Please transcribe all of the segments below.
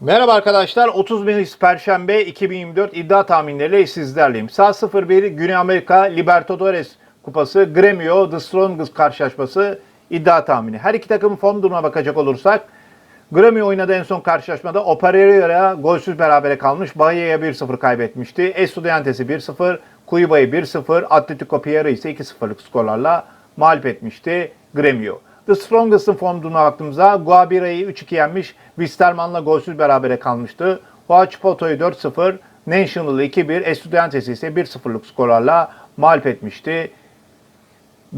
Merhaba arkadaşlar. 30 Mayıs Perşembe 2024 iddia tahminleriyle sizlerleyim. Saat 01 Güney Amerika Libertadores Kupası Gremio The Strongest karşılaşması iddia tahmini. Her iki takımın form durumuna bakacak olursak Gremio oynadığı en son karşılaşmada Opereira golsüz berabere kalmış. Bahia'ya 1-0 kaybetmişti. Estudiantes'i 1-0, Cuiba'yı 1-0, Atletico Piero ise 2-0'lık skorlarla mağlup etmişti Gremio. The Strongest'ın form durumuna baktığımızda Guabira'yı 3-2 yenmiş. Wisterman'la golsüz berabere kalmıştı. Huachipato'yu 4-0, National'ı 2-1, Estudiantes'i ise 1-0'lık skorlarla mağlup etmişti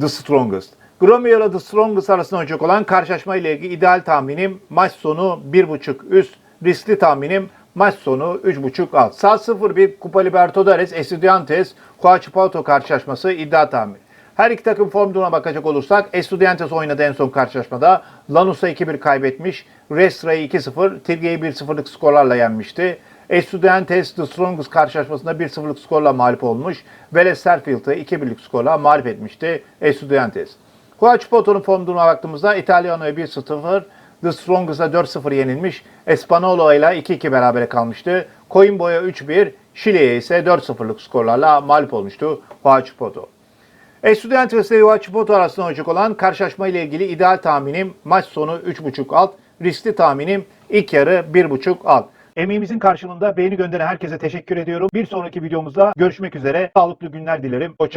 The Strongest. Gromio ile The Strongest arasında oynayacak olan karşılaşma ile ilgili ideal tahminim maç sonu 1.5 üst, riskli tahminim maç sonu 3.5 alt. Saat 01 Kupa Libertadores Estudiantes Huachipato karşılaşması iddia tahmini. Her iki takım form durumuna bakacak olursak Estudiantes oynadı en son karşılaşmada. Lanus'a 2-1 kaybetmiş. Restra'yı 2-0, Tirge'yi 1-0'lık skorlarla yenmişti. Estudiantes The Strongest karşılaşmasında 1-0'lık skorla mağlup olmuş. Vélez Serfield'ı 2-1'lik skorla mağlup etmişti Estudiantes. Huachipaato'nun form durumuna baktığımızda Italiano'ya 1-0, The Strongest'a 4-0 yenilmiş. Espanolo ile 2-2 berabere kalmıştı. Coimbo'ya 3-1, Şile'ye ise 4-0'lık skorlarla mağlup olmuştu Huachipato. Estudiantes ile Huachipato arasında olacak olan karşılaşma ile ilgili ideal tahminim maç sonu 3.5 alt, riskli tahminim ilk yarı 1.5 alt. Emeğimizin karşılığında beğeni gönderen herkese teşekkür ediyorum. Bir sonraki videomuzda görüşmek üzere. Sağlıklı günler dilerim. Hoşçakalın.